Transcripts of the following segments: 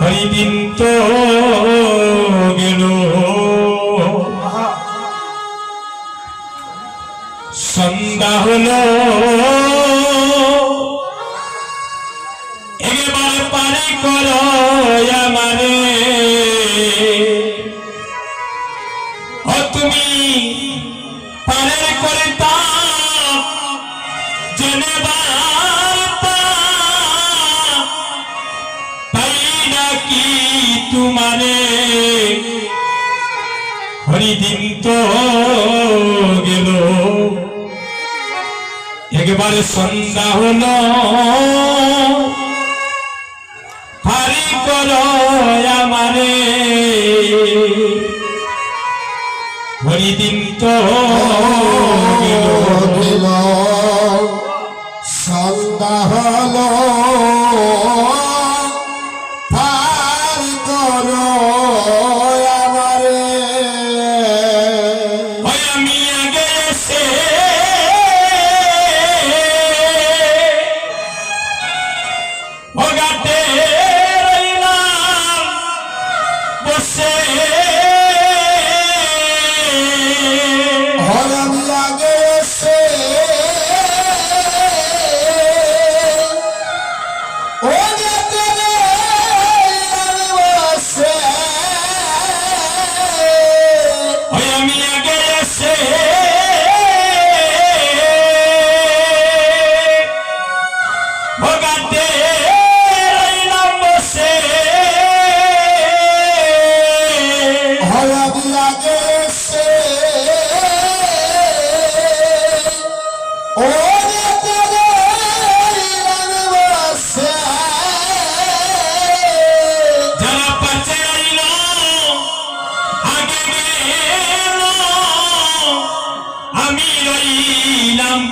হরিদিন তো গেল। সন্ধ্যা হলো। এবার পারি করো আমারে। ও তুমি পারের করে তা হরিদিন তো গেল। একবারে সন্ধ্যা হল। ভারি করো আমারে। হরিদিন তো গেল।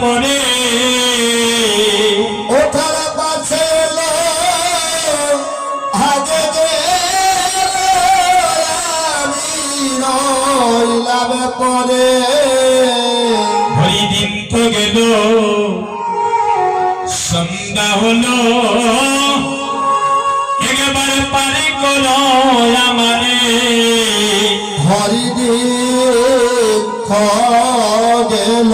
পরে ওঠার পাশে আগে পরে। হরিদিন তো গেল সন্ধ্যা হলো। একবারে পারে করো আমারে। হরিদিন গেল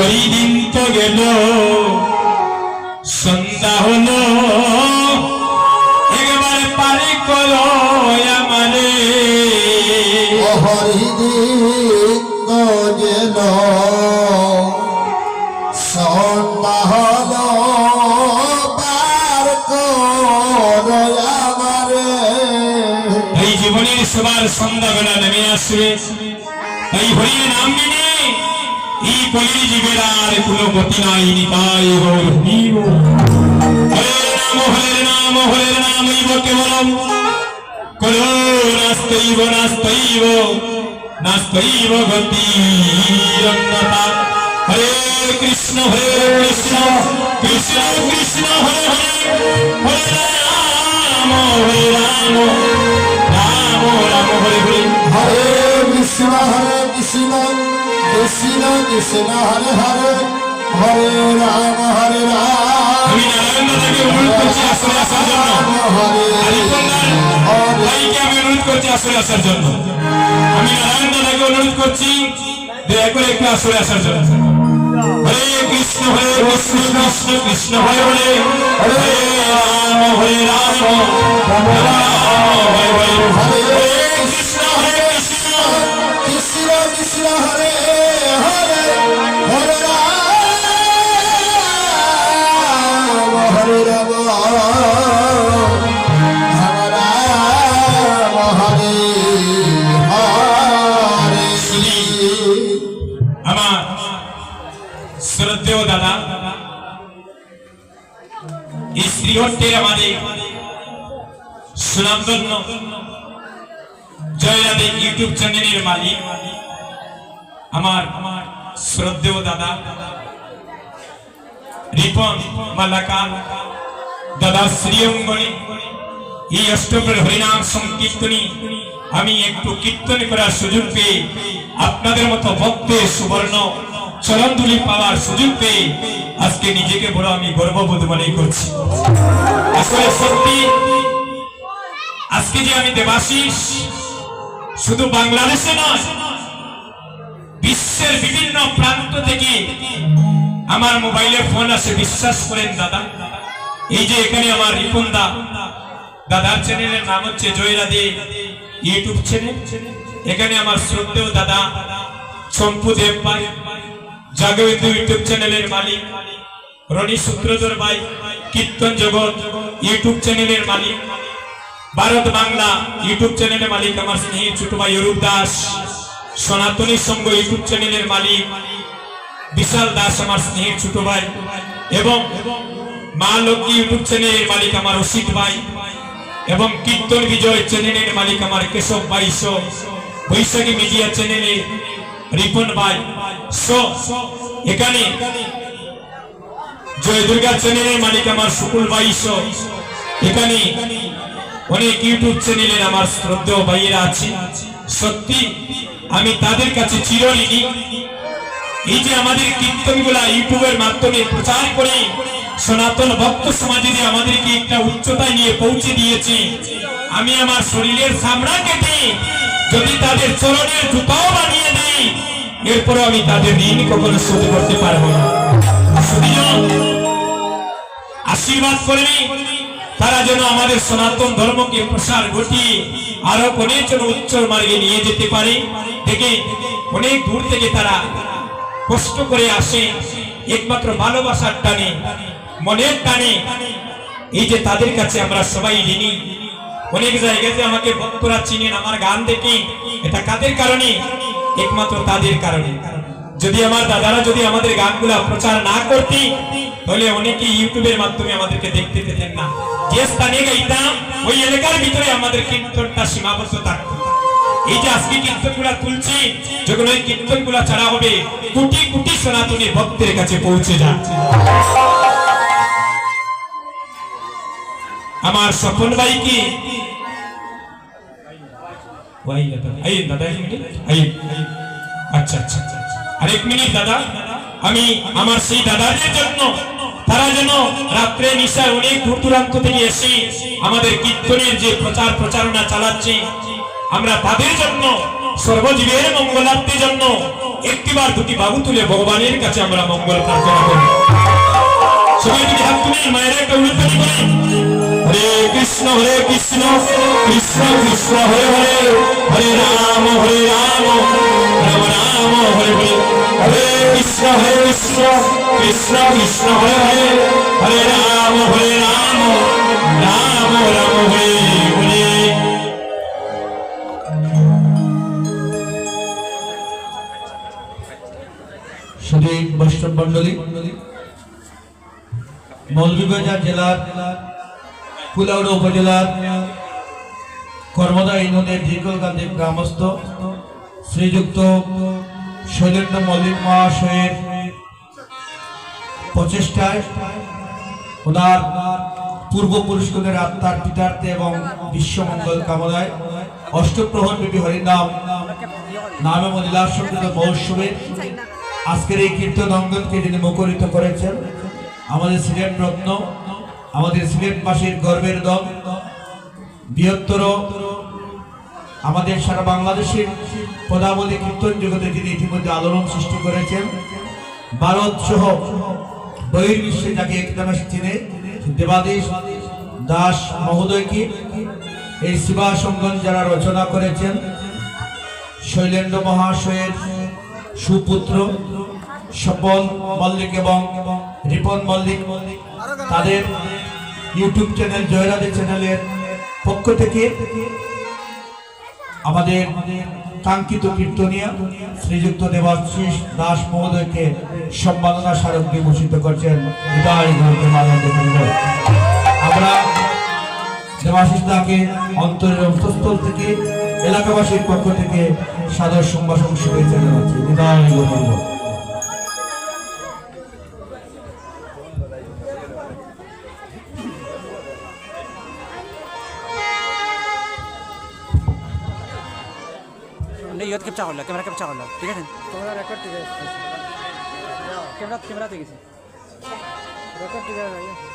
ওই দিন তো গেল সন্ধ্যা হলো একবার পারি করো আমারে। গেল সন্ধ্যা হলো পার করো আমারে। এই জীবনের সবার সন্ধ্যাবেলা নেমে আসবে। তাই হরির নাম মেনে এই কলির জীবের আর কোনো গতি নাই, নিতাই হরি। হরের নাম হরের নাম হরের নাম ইব কেবলম। কলো নাস্তৈব নাস্তৈব নাস্তৈব গতি অন্যতা হরে কৃষ্ণ হরে কৃষ্ণ। কৃষ্ণ হরে হরে হরে রাম হরে রাম। আমি নারায়ণ দাদাকে অনুরোধ করছি আসার আসার দয়া করে একটু আসলে আসার জন্য। হরে কৃষ্ণ হরে কৃষ্ণ কৃষ্ণ কৃষ্ণ হরে হরে। হরে রাম হরে রাম। রাম রাম হরে হরে জয়রাধে ইউটিউব চ্যানেলের মালিক, আমার শ্রদ্ধেয় দাদা, রিপন মালাকার, দাদা শ্রীঅঙ্গনে এই অষ্টমের হরিনাম সংকীর্তনী আমি একটু কীর্তন করার সুযোগ পেয়ে আপনাদের মতো ভক্তের সুবর্ণ চরণধুলি পাওয়ার সুযোগ পেয়ে আজকে নিজেকে বড় আমি গর্ববোধ মনে করছি। আসলে সত্যি, আজকে যে আমি দেবাশিস শুধু বাংলাদেশে নয়, বিশ্বের বিভিন্ন প্রান্ত থেকে আমার মোবাইলে ফোন আসে। বিশ্বাস করেন দাদা, এই যে এখানে আমার রিপন দা, দাদার চ্যানেলের নাম হচ্ছে জয়রাধে ইউটিউব চ্যানেল। এখানে আমার শ্রদ্ধেয় দাদা চম্পু দেব ভাই, জাগবিন্দু ইউটিউব চ্যানেলের মালিক, রনি সূত্রধর ভাই, কীর্তন জগৎ ইউটিউব চ্যানেলের মালিক। ভারত বাংলা ইউটিউব চ্যানেলের মালিক আমার স্নেহী ছোট ভাই অরূপ দাস, সনাতনী সংঘ ইউটিউব চ্যানেলের মালিক বিশাল দাস আমার স্নেহের ছোট ভাই, এবং মা লক্ষ্মী ইউটিউব চ্যানেলের মালিক আমার অসিত ভাই, এবং কীর্তন বিজয় চ্যানেলের মালিক আমার কেশব ভাই বৈশাখী মিডিয়া চ্যানেলে রিপন ভাই এখানে জয় দুর্গা চ্যানেলের মালিক আমার সুকুল ভাই এখানে অনেক ইউটিউব চ্যানেলের আমার শ্রদ্ধেয় ভাইয়েরা আছে। সত্যি, আমি তাদের কাছে চিরঋণী। এই যে আমাদের কীর্তনগুলা ইউটিউবের মাধ্যমে প্রচার করে সনাতন ভক্ত সমাজে যে আমাদেরকে একটা উচ্চতায় নিয়ে পৌঁছে দিয়েছে, আমি আমার শরীরের সামনা কেটে যদি তাদের চরণের জুতাও বানিয়ে দিই এরপরে আমি তাদের ঋণ কখনো শোধ করতে পারব না। শুধুজন আশীর্বাদ করবে তারা যেন আমাদের সনাতন ধর্মকে প্রসার ঘটিয়ে আরও অনেক জন উচ্চ মার্গে নিয়ে যেতে পারে। দেখে অনেক দূর থেকে তারা কষ্ট করে আসে, একমাত্র ভালোবাসার টানে, মনের টানে। এই যে তাদের কাছে আমরা সবাই ঋণী। অনেক জায়গাতে আমাকে ভক্তরা চিনেন, আমার গান দেখে। এটা কাদের কারণে? একমাত্র তাদের কারণে। যদি আমার দাদারা যদি আমাদের গানগুলা প্রচার না করতি তাহলে অনেকে ইউটিউবের মাধ্যমে আমাদেরকে দেখতে পেতেন না। যে স্থানে গাইতাম ওই এলাকার ভিতরে আমাদের কীর্তনটা সীমাবদ্ধ থাকতো। এই যে আজকে কীর্তনগুলা তুলছি যখন ওই কীর্তনগুলা ছাড়া হবে কোটি কোটি সনাতনী ভক্তের কাছে পৌঁছে যাচ্ছে। আমার স্বপন ভাই কি। আচ্ছা আচ্ছা আচ্ছা, আচ্ছা। আর এক মিনিট দাদা। আমি আমার সেই দাদাদের জন্য, তারা যেন রাত্রে নিশায় অনেক দূর দূরান্ত থেকে এসে আমাদের কীর্তনের যে প্রচার প্রচারণা চালাচ্ছে, আমরা তাদের জন্য, সর্বজীবের মঙ্গলার্থের জন্য একটিবার দুটি বাবু তুলে ভগবানের কাছে আমরা মঙ্গল প্রার্থনা করি। হরে কৃষ্ণ হরে কৃষ্ণ কৃষ্ণ কৃষ্ণ, হরে হরে হরে রাম হরে রাম রাম রাম, হরে হরে। কৃষ্ণ কৃষ্ণ কৃষ্ণ, হরে হরে হরে রাম হরে রাম রাম রাম, হরে হরে। শুধু বৈষ্ণব মন্ডলী মৌলভীবাজার জেলার মহাশয়ের প্রচেষ্টায় ওনার পূর্বপুরুষগণের আত্মার পিতার্থে এবং বিশ্বমঙ্গল কামনায় অষ্টপ্রহর বিবি হরিনাম নামে মহিলা সংকৃত মহোৎসবে আজকের এই কীর্তন অঙ্গনকে যিনি মুখরিত করেছেন, আমাদের সিলেট রত্ন, আমাদের সিলেটবাসীর গর্বের দল বৃহত্তর আমাদের সারা বাংলাদেশের পদাবলী কীর্তন জগতে যিনি ইতিমধ্যে আলোড়ন সৃষ্টি করেছেন, ভারত সহ বহির্বিশ্বে যাকে একদমে চিনে দেবাদেশ দাস মহোদয়কে এই শিবাসঙ্গন যারা রচনা করেছেন, শৈলেন্দ্র মহাশয়ের সুপুত্র স্বপন মল্লিক এবং রিপন মল্লিক, তাদের ইউটিউব চ্যানেল জয়রাধে চ্যানেলের পক্ষ থেকে আমাদের কাঙ্ক্ষিত কীর্তনিয়া শ্রীযুক্ত দেবাশিস দাস মহোদয়কে সম্মাননা স্মারক বিভূষিত করছেন আমরা দেবাশিস দাকে অন্তরের অন্তঃস্থল থেকে, এলাকাবাসীর পক্ষ থেকে সাদর সম্ভাষণ শুভেচ্ছা জানাচ্ছি। হৃদয় গৌরব नहीं ইয়াত ক্যাপচার করলো ক্যামেরা ক্যাপচার করলো ঠিক আছে তোমরা রেকর্ড ঠিক আছে ক্যামেরা ক্যামেরাতে গেছি রেকর্ড ঠিক আছে